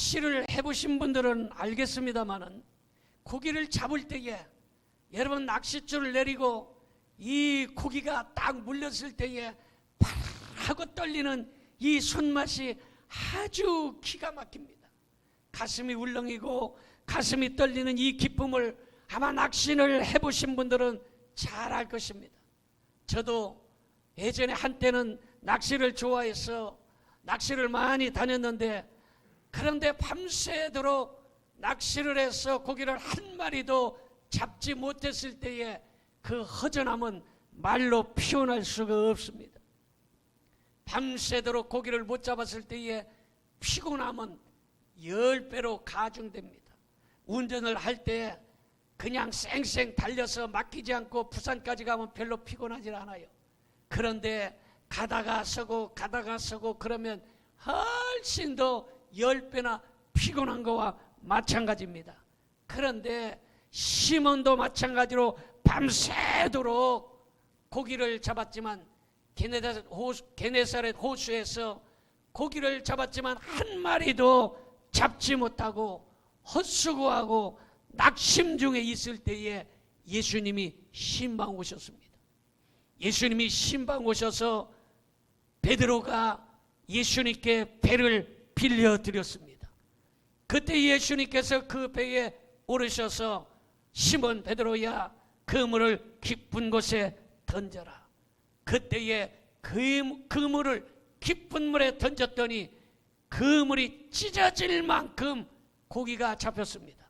낚시를 해보신 분들은 알겠습니다만은 고기를 잡을 때에 여러분 낚싯줄을 내리고 이 고기가 딱 물렸을 때에 하고 떨리는 이 손맛이 아주 기가 막힙니다. 가슴이 울렁이고 가슴이 떨리는 이 기쁨을 아마 낚시를 해보신 분들은 잘 알 것입니다. 저도 예전에 한때는 낚시를 좋아해서 낚시를 많이 다녔는데 그런데 밤새도록 낚시를 해서 고기를 한 마리도 잡지 못했을 때에 그 허전함은 말로 표현할 수가 없습니다. 밤새도록 고기를 못 잡았을 때에 피곤함은 열 배로 가중됩니다. 운전을 할 때 그냥 쌩쌩 달려서 맡기지 않고 부산까지 가면 별로 피곤하지 않아요. 그런데 가다가 서고 가다가 서고 그러면 훨씬 더 열 배나 피곤한 거와 마찬가지입니다. 그런데 시몬도 마찬가지로 밤새도록 고기를 잡았지만 게네사렛 호수, 게네사렛 호수에서 고기를 잡았지만 한 마리도 잡지 못하고 헛수고하고 낙심 중에 있을 때에 예수님이 신방 오셨습니다. 예수님이 신방 오셔서 베드로가 예수님께 배를 빌려 드렸습니다. 그때 예수님께서 그 배에 오르셔서 시몬 베드로야 그물을 깊은 곳에 던져라. 그때에 그, 그물을 깊은 물에 던졌더니 그물이 찢어질 만큼 고기가 잡혔습니다.